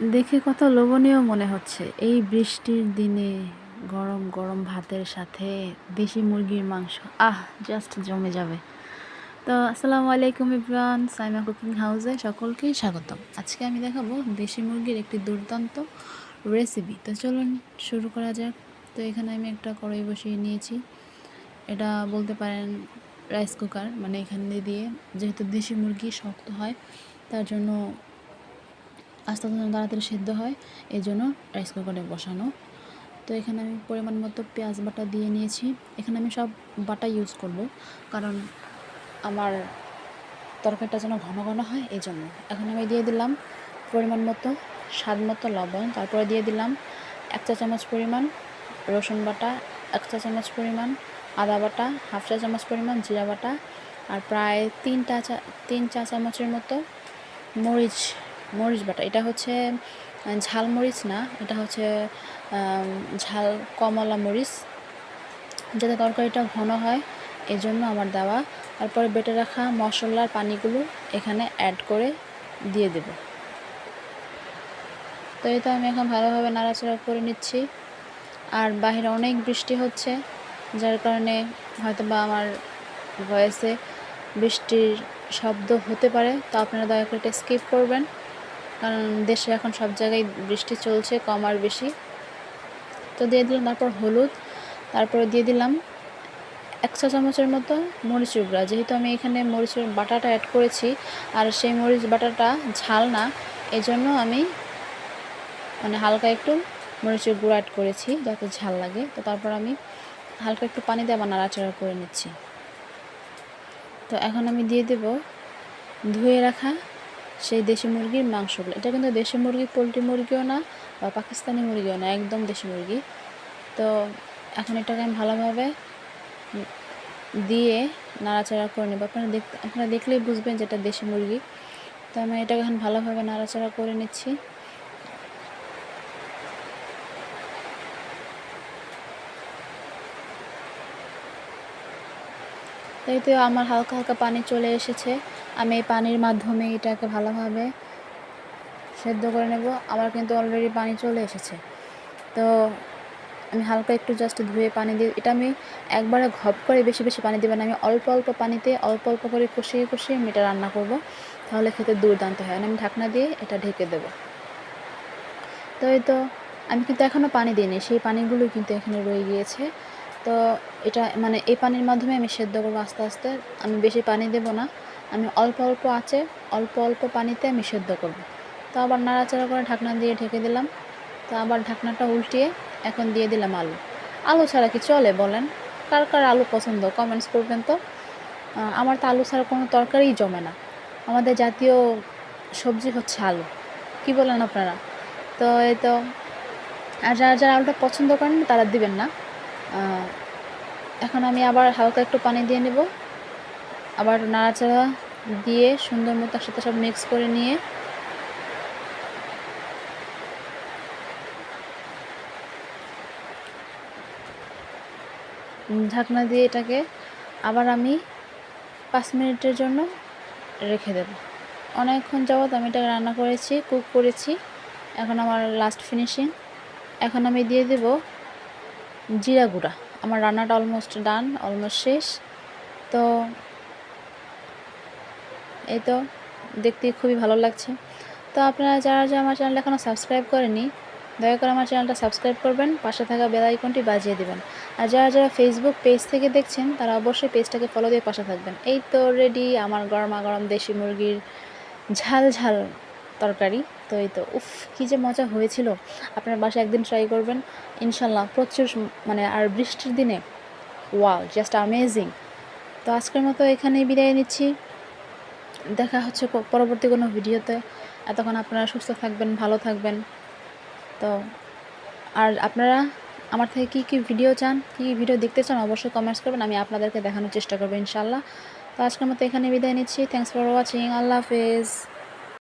দেখে কত লোভনীয় মনে হচ্ছে। এই বৃষ্টির দিনে গরম গরম ভাতের সাথে দেশি মুরগির মাংস, আহ জাস্ট জমে যাবে। তো আসসালামু আলাইকুম ইব্রান সাইমা কুকিং হাউসে সকলকেই স্বাগতম। আজকে আমি দেখাবো দেশি মুরগির একটি দুর্দান্ত রেসিপি তো চলুন শুরু করা যাক। তো এখানে আমি একটা কড়াই বসিয়ে নিয়েছি। এটা বলতে পারেন রাইস কুকার মানে এখানে দিয়ে যেহেতু দেশি মুরগি শক্ত হয়, তার জন্য আস্তে আস্তে তাড়াতাড়ি সেদ্ধ হয়, এই জন্য রাইস কুকারে বসানো। তো এখানে আমি পরিমাণ মতো পেঁয়াজ বাটা দিয়ে নিয়েছি। এখানে আমি সব বাটা ইউজ করব, কারণ আমার তরকারিটা যেন ঘন ঘন হয়, এই জন্য। এখন আমি দিয়ে দিলাম পরিমাণ মতো স্বাদ মতো লবণ, তারপরে দিয়ে দিলাম এক চা চামচ পরিমাণ রসুন বাটা, এক চা চামচ পরিমাণ আদা বাটা, হাফ চা চামচ পরিমাণ জিরা বাটা, আর প্রায় তিনটা চা, তিন চা চামচের মতো মরিচ মরিচ বাটা, এটা হচ্ছে ঝাল মরিচ না, এটা হচ্ছে ঝাল কমলা মরিচ। যাতে তরকারিটা ঘন হয় এই জন্য আমার দেওয়া। তারপরে বেটে রাখা মশলার পানিগুলো এখানে অ্যাড করে দিয়ে দেব। তো এই তো আমি এখন ভালোভাবে নাড়াচাড়া করে নিচ্ছি। আর বাইরে অনেক বৃষ্টি হচ্ছে, যার কারণে হয়তো বা আমার ভয়েসে বৃষ্টির শব্দ হতে পারে। তো আপনারা দয়া করে এটা স্কিপ করবেন। কারণ দেশে এখন সব জায়গায় বৃষ্টি চলছে, কম আর বেশি। তো দিয়ে দিলাম, তারপর হলুদ, তারপরে দিয়ে দিলাম এক চা চামচের মতো মরিচ গুঁড়া। যেহেতু আমি এখানে মরিচের বাটাটা অ্যাড করেছি, আর সেই মরিচ বাটাটা ঝাল না এই জন্য আমি মানে হালকা একটু মরিচের গুঁড়া অ্যাড করেছি, যাতে ঝাল লাগে। তো তারপর আমি হালকা একটু পানি দিয়ে আবার নাড়াচাড়া করে নিচ্ছি। তো এখন আমি দিয়ে দেব ধুয়ে রাখা সেই দেশি মুরগির মাংসগুলো। এটা কিন্তু দেশি মুরগি, পোলট্রি মুরগিও না বা পাকিস্তানি মুরগিও না, একদম দেশি মুরগি। তো এখন এটাকে আমি ভালোভাবে দিয়ে নাড়াচাড়া করে নেব। আপনারা দেখ আপনারা দেখলেই বুঝবেন যে এটা দেশি মুরগি। তো আমি এটাকে এখন ভালোভাবে নাড়াচাড়া করে নিচ্ছি। তাই তো আমার হালকা হালকা পানি চলে এসেছে। আমি এই পানির মাধ্যমে এটাকে ভালোভাবে সেদ্ধ করে নেব। আমার কিন্তু অলরেডি পানি চলে এসেছে। তো আমি হালকা একটু জাস্ট ধুয়ে পানি দিয়ে, এটা আমি একবারে ঘপ করে বেশি বেশি পানি দেবেন আমি অল্প অল্প পানিতে অল্প অল্প করে কষিয়ে কষিয়ে আমি এটা রান্না করব। তাহলে খেতে দুর্দান্ত হয়। আমি ঢাকনা দিয়ে এটা ঢেকে দেব। তো এই তো, আমি কিন্তু এখনও পানি দিইনি। সেই পানিগুলো কিন্তু এখানে রয়ে গিয়েছে। তো এটা মানে এই পানির মাধ্যমে আমি সেদ্ধ করব আস্তে আস্তে। আমি বেশি পানি দেব না। আমি অল্প অল্প আছে, অল্প অল্প পানিতে আমি সেদ্ধ করব। তো আবার নাড়াচাড়া করে ঢাকনা দিয়ে ঢেকে দিলাম। তো আবার ঢাকনাটা উল্টিয়ে এখন দিয়ে দিলাম আলু। আলু ছাড়া কি চলে বলেন? কার কার আলু পছন্দ? কমেন্টস করবেন তো। আমার তো আলু ছাড়া কোনো তরকারিই জমে না। আমাদের জাতীয় সবজি হচ্ছে আলু। কি বলেন আপনারা? তো এই তো, আর যারা যারা আলুটা পছন্দ করেন তারা দিবেন না। এখন আমি আবার হালকা একটু পানি দিয়ে নেব। আবার নাড়াচাড়া দিয়ে সুন্দর মতো সাথে সব মিক্স করে নিয়ে ঢাকনা দিয়ে এটাকে আবার আমি পাঁচ মিনিটের জন্য রেখে দেব। অনেকক্ষণ যাবৎ আমি এটা রান্না করেছি কুক করেছি। এখন আমার লাস্ট ফিনিশিং এখন আমি দিয়ে দেব জিরা গুঁড়া। আমার রান্নাটা অলমোস্ট ডান অলমোস্ট শেষ। তো এই তো, দেখতে খুবই ভালো লাগছে। তো আপনারা যারা যারা আমার চ্যানেল এখনও সাবস্ক্রাইব করেনি দয়া করে আমার চ্যানেলটা সাবস্ক্রাইব করবেন, পাশে থাকা বেল আইকনটি বাজিয়ে দেবেন। আর যারা যারা ফেসবুক পেজ থেকে দেখছেন, তারা অবশ্যই পেজটাকে ফলো দিয়ে পাশে থাকবেন। এই তো রেডি আমার গরমা গরম দেশি মুরগির ঝাল ঝাল তরকারি। তো এই তো, উফ, কী যে মজা হয়েছিল। আপনার বাসায় একদিন ট্রাই করবেন। ইনশাল্লাহ, প্রচুর মানে আর বৃষ্টির দিনে ওয়াও জাস্ট আমেজিং তো আজকের মতো এখানেই বিদায় নিচ্ছি। দেখা হচ্ছে পরবর্তী কোনো ভিডিওতে। এতক্ষণ আপনারা সুস্থ থাকবেন, ভালো থাকবেন। তো, আর আপনারা আমার থেকে কী কী ভিডিও চান, কী কী ভিডিও দেখতে চান, অবশ্যই কমেন্টস করবেন। আমি আপনাদেরকে দেখানোর চেষ্টা করব ইনশাল্লাহ। তো আজকের মতো এখানে বিদায় নিচ্ছি। থ্যাংকস ফর ওয়াচিং আল্লাহ হাফেজ।